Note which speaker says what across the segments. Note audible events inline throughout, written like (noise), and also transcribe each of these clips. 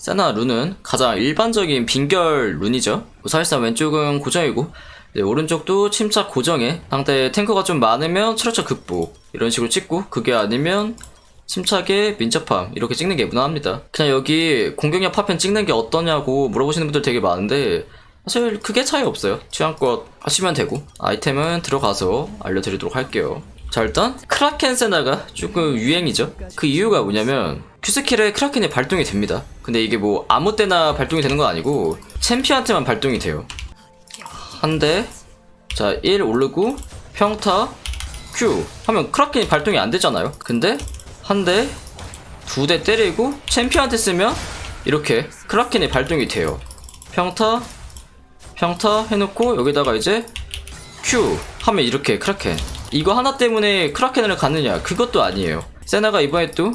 Speaker 1: 세나 룬은 가장 일반적인 빈결 룬이죠. 사실상 왼쪽은 고정이고 네, 오른쪽도 침착 고정에 상대 탱커가 좀 많으면 출혈차 극복 이런 식으로 찍고 그게 아니면 침착에 민첩함 이렇게 찍는 게 무난합니다. 그냥 여기 공격력 파편 찍는 게 어떠냐고 물어보시는 분들 되게 많은데 사실 크게 차이 없어요. 취향껏 하시면 되고 아이템은 들어가서 알려드리도록 할게요. 자 일단 크라켄 세나가 조금 유행이죠. 그 이유가 뭐냐면 큐스킬에 크라켄이 발동이 됩니다. 근데 이게 뭐 아무 때나 발동이 되는 건 아니고 챔피한테만 발동이 돼요. 한 대, 자, 1 오르고, 평타, Q 하면 크라켄이 발동이 안 되잖아요. 근데 한 대, 두 대 때리고 챔피언한테 쓰면 이렇게 크라켄이 발동이 돼요. 평타, 평타 해놓고 여기다가 이제 Q 하면 이렇게 크라켄. 이거 하나 때문에 크라켄을 갔느냐? 그것도 아니에요. 세나가 이번에 또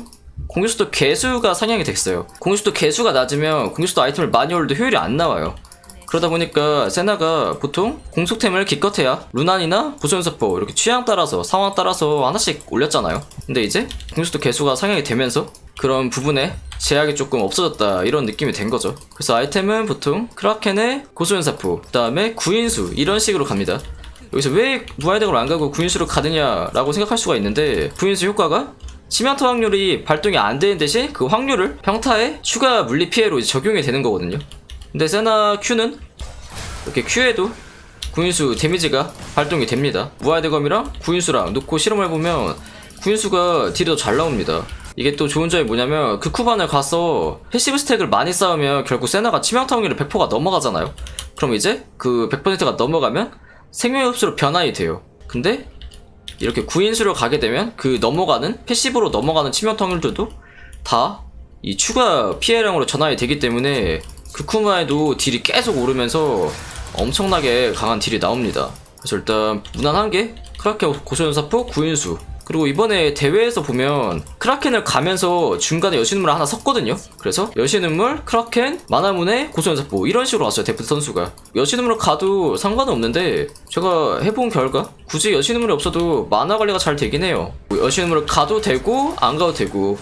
Speaker 1: 공격수도 개수가 상향이 됐어요. 공격수도 개수가 낮으면 공격수도 아이템을 많이 올려도 효율이 안 나와요. 그러다 보니까 세나가 보통 공속템을 기껏해야 루난이나 보존서포 이렇게 취향 따라서 상황 따라서 하나씩 올렸잖아요. 근데 이제 공격수도 개수가 상향이 되면서 그런 부분에 제약이 조금 없어졌다 이런 느낌이 된 거죠. 그래서 아이템은 보통 크라켄의 고소연사포, 그 다음에 구인수 이런 식으로 갑니다. 여기서 왜 무한대으로 안 가고 구인수로 가느냐라고 생각할 수가 있는데 구인수 효과가 치명타 확률이 발동이 안 되는 대신 그 확률을 평타에 추가 물리 피해로 적용이 되는 거거든요. 근데 세나 Q는 이렇게 Q에도 구인수 데미지가 발동이 됩니다. 무한대검이랑 구인수랑 놓고 실험을 해보면 구인수가 딜이 더 잘 나옵니다. 이게 또 좋은 점이 뭐냐면 그 쿠반을 가서 패시브 스택을 많이 쌓으면 결국 세나가 치명타 확률이 100%가 넘어가잖아요. 그럼 이제 그 100%가 넘어가면 생명의 흡수로 변환이 돼요. 근데 이렇게 구인수로 가게 되면 그 넘어가는 패시브로 넘어가는 치명타 확률들도 다 이 추가 피해량으로 전환이 되기 때문에 그 쿠마에도 딜이 계속 오르면서 엄청나게 강한 딜이 나옵니다. 그래서 일단 무난한 게 크라켄 고소연사포 구인수 그리고 이번에 대회에서 보면 크라켄을 가면서 중간에 여신음을 하나 섞거든요. 그래서 여신음물, 크라켄, 마나문의 고소연사포 이런 식으로 왔어요. 데프트 선수가 여신음으로 가도 상관은 없는데 제가 해본 결과 굳이 여신음물이 없어도 마나 관리가 잘 되긴 해요. 여신음으로 가도 되고 안 가도 되고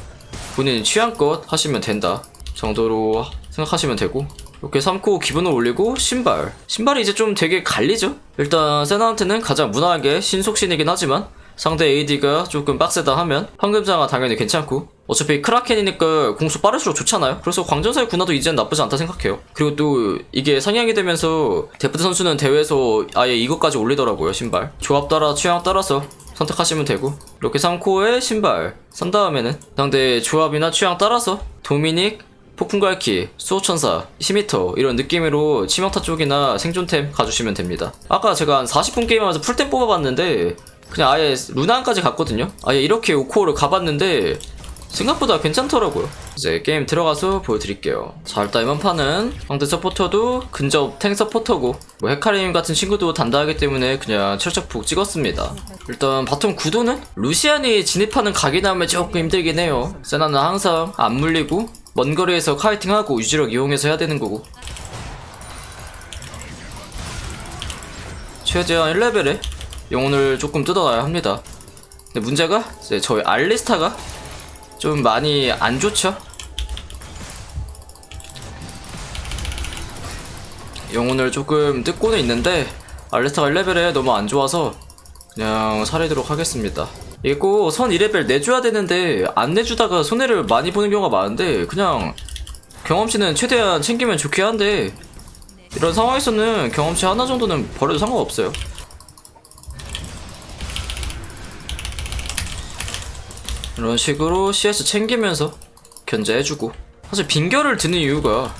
Speaker 1: 본인 취향껏 하시면 된다 정도로 생각하시면 되고 이렇게 삼고 기분을 올리고 신발 신발이 이제 좀 되게 갈리죠 일단 세나한테는 가장 무난하게 신속신이긴 하지만 상대 AD가 조금 빡세다 하면 황금장아 당연히 괜찮고 어차피 크라켄이니까 공수 빠를수록 좋잖아요. 그래서 광전사의 군화도 이젠 나쁘지 않다 생각해요. 그리고 또 이게 상향이 되면서 데프트 선수는 대회에서 아예 이것까지 올리더라고요 신발. 조합 따라 취향 따라서 선택하시면 되고. 이렇게 3코어에 신발 산 다음에는 상대 조합이나 취향 따라서 도미닉 폭풍갈키, 수호천사, 히미터 이런 느낌으로 치명타 쪽이나 생존템 가주시면 됩니다. 아까 제가 한 40분 게임하면서 풀템 뽑아봤는데 그냥 아예 루난까지 갔거든요 아예 이렇게 5코어를 가봤는데 생각보다 괜찮더라고요. 이제 게임 들어가서 보여드릴게요. 자, 일단 이번 판은 상대 서포터도 근접 탱 서포터고 뭐 헤카림 같은 친구도 단단하기 때문에 그냥 철적폭 찍었습니다. 일단 바텀 구도는 루시안이 진입하는 각이 나오면 조금 힘들긴 해요. 세나는 항상 안 물리고 먼 거리에서 카이팅하고 유지력 이용해서 해야 되는 거고 최대한 1레벨에 영혼을 조금 뜯어놔야 합니다. 근데 문제가 이제 저희 알리스타가 좀 많이 안 좋죠? 영혼을 조금 뜯고는 있는데 알리스타가 1레벨에 너무 안 좋아서 그냥 살리도록 하겠습니다. 이게 꼭 선 2레벨 내줘야 되는데 안 내주다가 손해를 많이 보는 경우가 많은데 그냥 경험치는 최대한 챙기면 좋긴 한데 이런 상황에서는 경험치 하나 정도는 버려도 상관없어요. 이런 식으로 CS 챙기면서 견제해주고. 사실 빈결을 드는 이유가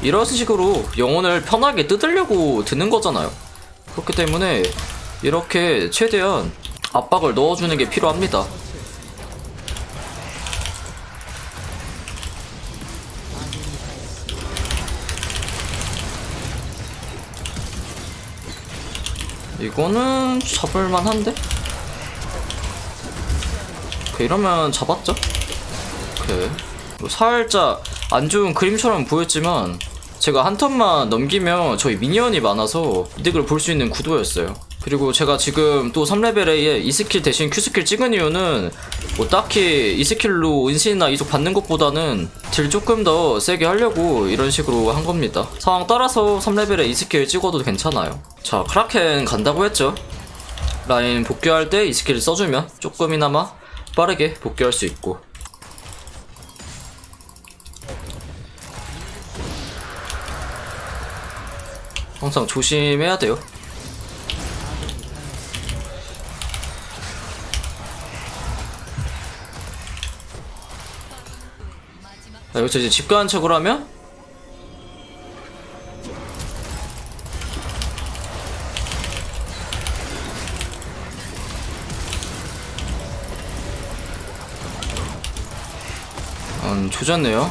Speaker 1: 이런 식으로 영혼을 편하게 뜯으려고 드는 거잖아요. 그렇기 때문에 이렇게 최대한 압박을 넣어주는 게 필요합니다. 이거는 잡을만한데? 오케이, 이러면 잡았죠? 오케이. 뭐 살짝 안 좋은 그림처럼 보였지만 제가 한 턴만 넘기면 저희 미니언이 많아서 이득을 볼 수 있는 구도였어요. 그리고 제가 지금 또 3레벨에 이 스킬 대신 Q 스킬 찍은 이유는 뭐 딱히 이 스킬로 은신이나 이속 받는 것보다는 딜 조금 더 세게 하려고 이런 식으로 한 겁니다. 상황 따라서 3레벨에 이 스킬 찍어도 괜찮아요. 자, 크라켄 간다고 했죠. 라인 복귀할 때 이 스킬을 써주면 조금이나마 빠르게 복귀할 수 있고 항상 조심해야 돼요. 자, 여기서 이제 집 가는 척을 하면 음, 조졌네요.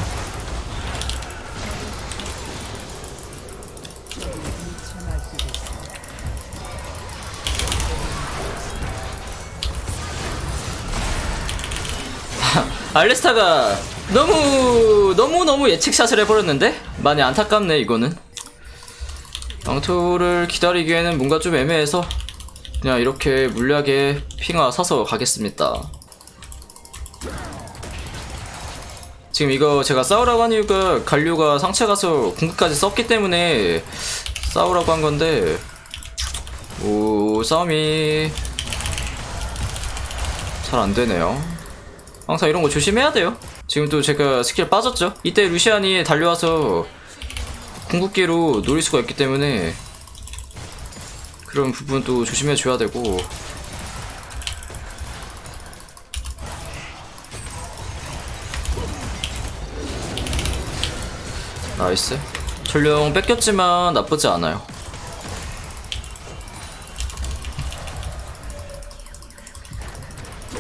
Speaker 1: 알레스타가 너무 너무 너무 예측샷을 해버렸는데? 많이 안타깝네 이거는. 영토를 기다리기에는 뭔가 좀 애매해서 그냥 이렇게 물리하게 핑화 사서 가겠습니다 지금 이거 제가 싸우라고 한 이유가 갈류가 상체 가서 궁극까지 썼기 때문에 싸우라고 한 건데 오 싸움이 잘 안 되네요 항상 이런 거 조심해야 돼요. 지금 또 제가 스킬 빠졌죠? 이때 루시안이 달려와서 궁극기로 노릴 수가 있기 때문에 그런 부분도 조심해 줘야 되고 나이스. 전령 뺏겼지만 나쁘지 않아요.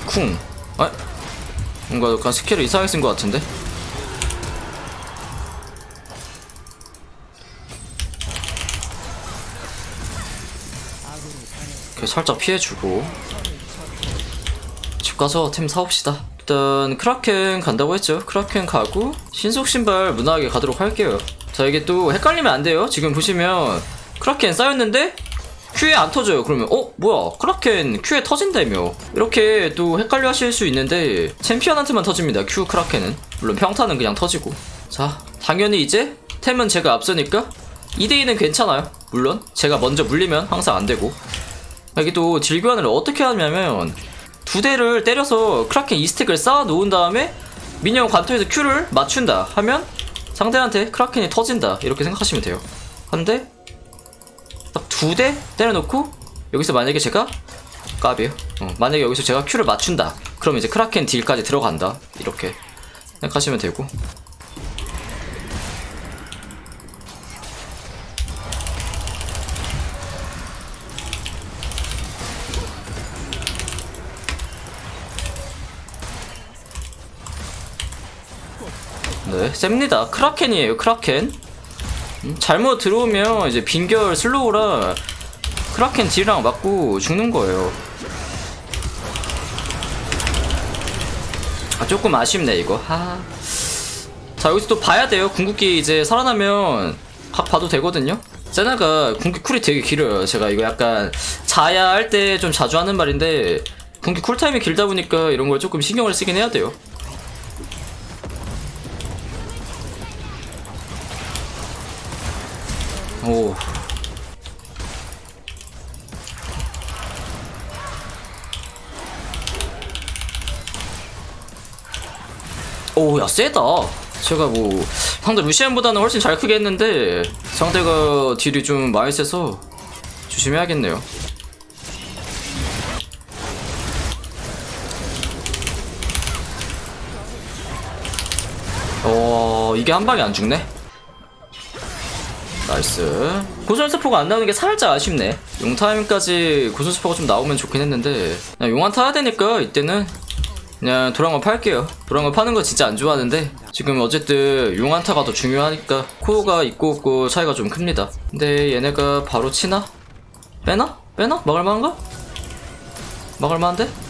Speaker 1: 쿵. 아? 뭔가 약간 스킬을 이상하게 쓴 것 같은데? 살짝 피해주고. 집 가서 템 사옵시다 일단 크라켄 간다고 했죠. 크라켄 가고 신속 신발 무난하게 가도록 할게요. 자 이게 또 헷갈리면 안 돼요. 지금 보시면 크라켄 쌓였는데 Q에 안 터져요. 그러면 어? 뭐야? 크라켄 Q에 터진다며. 이렇게 또 헷갈려 하실 수 있는데 챔피언한테만 터집니다. Q 크라켄은. 물론 평타는 그냥 터지고. 자 당연히 이제 템은 제가 앞서니까 2대2는 괜찮아요. 물론 제가 먼저 물리면 항상 안 되고. 여기 또 딜교환을 어떻게 하냐면 두 대를 때려서 크라켄 2스택을 쌓아 놓은 다음에 미니언 관통에서 Q를 맞춘다 하면 상대한테 크라켄이 터진다 이렇게 생각하시면 돼요. 한데 딱두 대 때려놓고 여기서 만약에 제가 까비요. 어, 만약에 여기서 제가 큐를 맞춘다. 그럼 이제 크라켄 딜까지 들어간다. 이렇게 생각하시면 되고. 네, 셉니다. 크라켄이에요, 크라켄. 음, 잘못 들어오면 이제 빈결 슬로우라 크라켄 딜이랑 맞고 죽는 거예요. 아 조금 아쉽네 이거. 하. 자 여기서 또 봐야 돼요. 궁극기 이제 살아나면 각 봐도 되거든요. 세나가 궁극기 쿨이 되게 길어요. 제가 이거 약간 자야 할 때 좀 자주 하는 말인데 궁극기 쿨타임이 길다 보니까 이런 걸 조금 신경을 쓰긴 해야 돼요. 오. 오, 야, 세다. 제가 뭐, 상대 루시안보다는 훨씬 잘 크게 했는데, 상대가 딜이 좀 많이 세서, 조심해야겠네요. 어, 이게 한 방에 안 죽네? 나이스 고전 스포가 안 나오는 게 살짝 아쉽네 용 타임까지 고전 스포가 좀 나오면 좋긴 했는데 용한 타야 되니까 이때는 그냥 도랑어 팔게요 도랑어 파는 거 진짜 안 좋아하는데 지금 어쨌든 용한타가 더 중요하니까 코어가 있고 없고 차이가 좀 큽니다 근데 얘네가 바로 치나? 빼나? 빼나? 막을만한가? 막을만한데?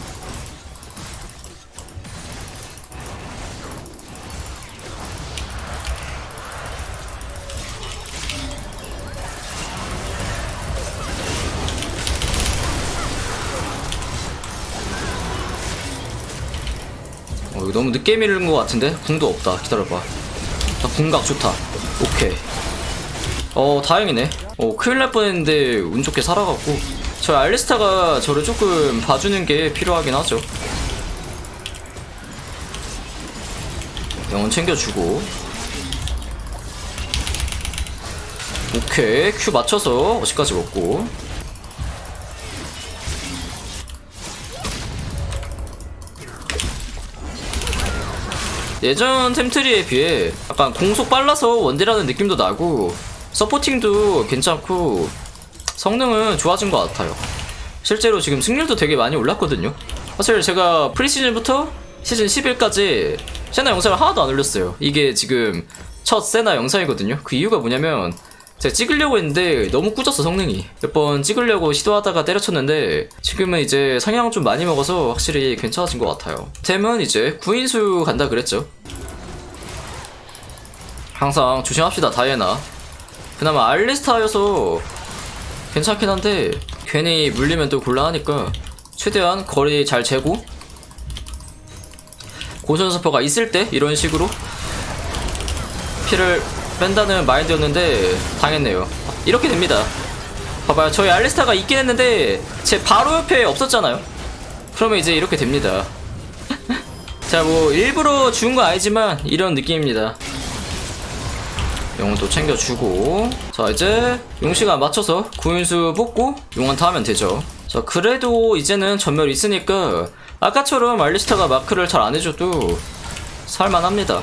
Speaker 1: 너무 늦게 밀는 것 같은데? 궁도 없다. 기다려봐. 자, 궁각 좋다. 오케이. 어 다행이네. 어 큰일 날 뻔했는데 운 좋게 살아갔고. 저 알리스타가 저를 조금 봐주는 게 필요하긴 하죠. 영혼 챙겨주고. 오케이. 큐 맞춰서 어시까지 먹고 예전 템트리에 비해 약간 공속 빨라서 원딜하는 느낌도 나고 서포팅도 괜찮고 성능은 좋아진 것 같아요. 실제로 지금 승률도 되게 많이 올랐거든요. 사실 제가 프리시즌부터 시즌 11까지 세나 영상을 하나도 안 올렸어요. 이게 지금 첫 세나 영상이거든요. 그 이유가 뭐냐면 제가 찍으려고 했는데 너무 꾸졌어 성능이. 몇 번 찍으려고 시도하다가 때려쳤는데 지금은 이제 성향 좀 많이 먹어서 확실히 괜찮아진 것 같아요. 템은 이제 구인수 간다 그랬죠. 항상 조심합시다 다이애나. 그나마 알리스타여서 괜찮긴 한데 괜히 물리면 또 곤란하니까 최대한 거리 잘 재고 고전 서퍼가 있을 때 이런 식으로 피를 뺀다는 마인드였는데 당했네요. 이렇게 됩니다. 봐봐요. 저희 알리스타가 있긴 했는데 제 바로 옆에 없었잖아요. 그러면 이제 이렇게 됩니다. (laughs) 자, 뭐 일부러 죽은 건 아니지만 이런 느낌입니다. 용도 챙겨주고 자 이제 용시간 맞춰서 구인수 뽑고 용한타 하면 되죠 자 그래도 이제는 전멸 있으니까 아까처럼 알리스타가 마크를 잘 안 해줘도 살만합니다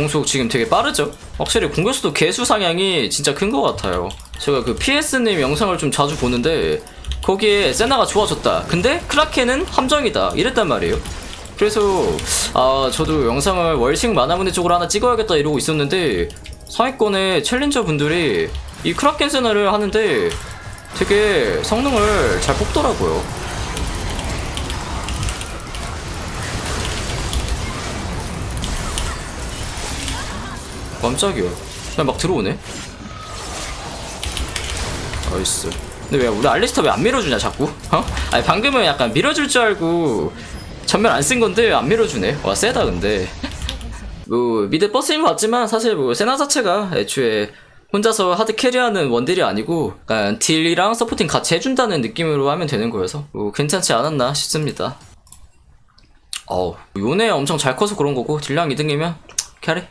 Speaker 1: 공속 지금 되게 빠르죠? 확실히 공격수도 개수 상향이 진짜 큰 것 같아요. 제가 그 PS님 영상을 좀 자주 보는데 거기에 세나가 좋아졌다. 근데 크라켄은 함정이다. 이랬단 말이에요. 그래서 아 저도 영상을 월식 만화문의 쪽으로 하나 찍어야겠다 이러고 있었는데 상위권의 챌린저 분들이 이 크라켄 세나를 하는데 되게 성능을 잘 뽑더라고요. 깜짝이야. 그냥 막 들어오네. 나이스. 근데 왜 우리 알리스타 왜안 밀어주냐 자꾸? 어? 아니 방금은 약간 밀어줄 줄 알고 전면 안 쓴 건데 안 밀어주네. 와 세다 근데. 뭐 미드 버스인 것 같지만 사실 뭐 세나 자체가 애초에 혼자서 하드 캐리하는 원딜이 아니고 약간 딜이랑 서포팅 같이 해준다는 느낌으로 하면 되는 거여서 뭐 괜찮지 않았나 싶습니다. 어우 요네 엄청 잘 커서 그런 거고 딜량 2등이면 캐리